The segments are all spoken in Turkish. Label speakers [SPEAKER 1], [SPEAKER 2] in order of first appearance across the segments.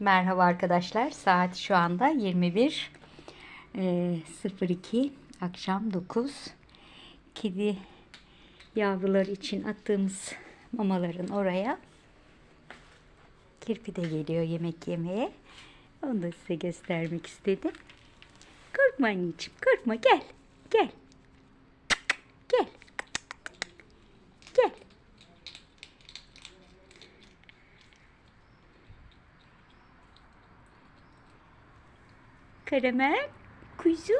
[SPEAKER 1] Merhaba arkadaşlar. Saat şu anda 21 e, 02 akşam 9. Kedi yavrular için attığımız mamaların oraya kirpi de geliyor yemek yemeye. Onu da size göstermek istedim. Korkma anneciğim, korkma. Gel. Gel. Gel. Karamel, kuzu.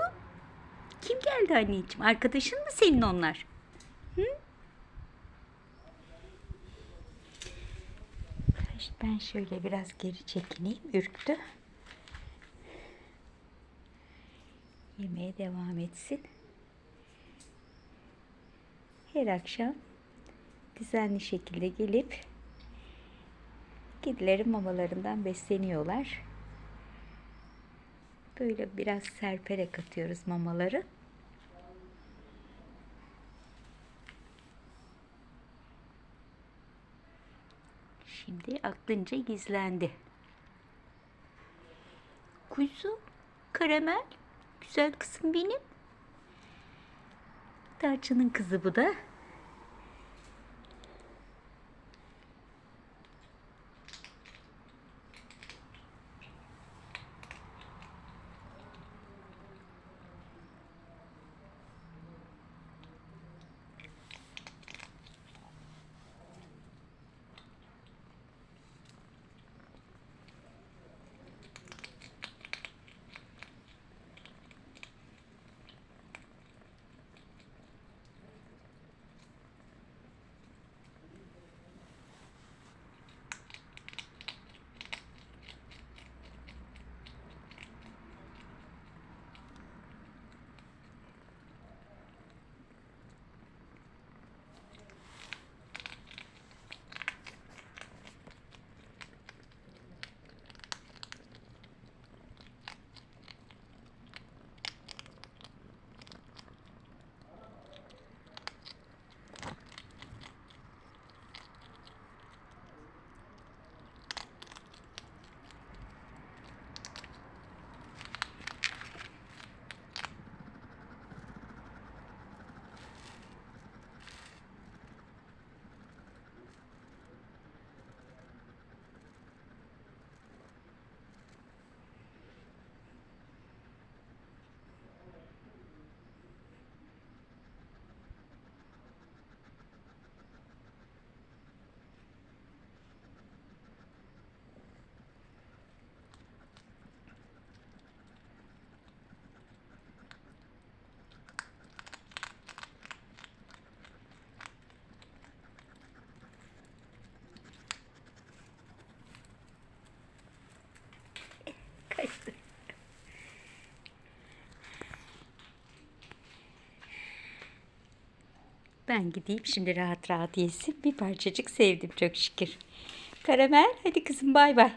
[SPEAKER 1] Kim geldi anneciğim? Arkadaşın mı senin onlar? Hı? Ben şöyle biraz geri çekileyim. Ürktü. Yemeğe devam etsin. Her akşam düzenli şekilde gelip kedilerin mamalarından besleniyorlar. Böyle biraz serperek atıyoruz mamaları. Şimdi aklınca gizlendi. Kuzu, karamel, güzel kızım benim. Tarçının kızı bu da. Ben gideyim şimdi rahat rahat yesin. Bir parçacık sevdim çok şükür. Karamel hadi kızım bay bay.